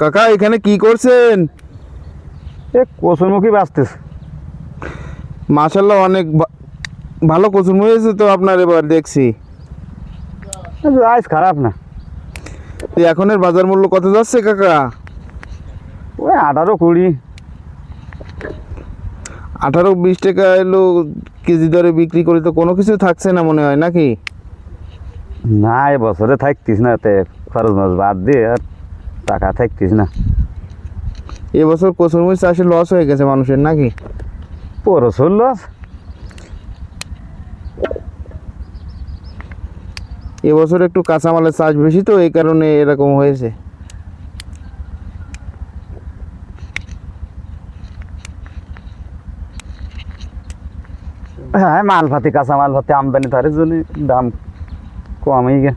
কাকা এখানে কি করছেন? এ কচুরমুখী বাঁচতেছে। মাশাল্লাহ অনেক ভালো কচুর হয়েছে তো আপনার এবার দেখছি। আজ খারাপ না। তো এখনের বাজার মূল্য কত যাচ্ছে কাকা? ওই আঠারো কুড়ি। আঠারো বিশ টাকা এলো কেজি দরে বিক্রি করে তো কোনো কিছু থাকছে না মনে হয় নাকি? না বছরে থাকতিস না তে খরচ মাছ বাদ দিয়ে আর টাকা থাকতিস না। এবছর কচুরমুচ চাষে লস হয়ে গেছে মানুষের নাকি? পরশুর লস এবছর একটু কাঁচামালের চাষ বেশি তো এই কারণে এরকম হয়েছে। হ্যাঁ মাল ভাতি কাঁচা মাল ভাতি আমদানি তার জন্য দাম को आम ही क्या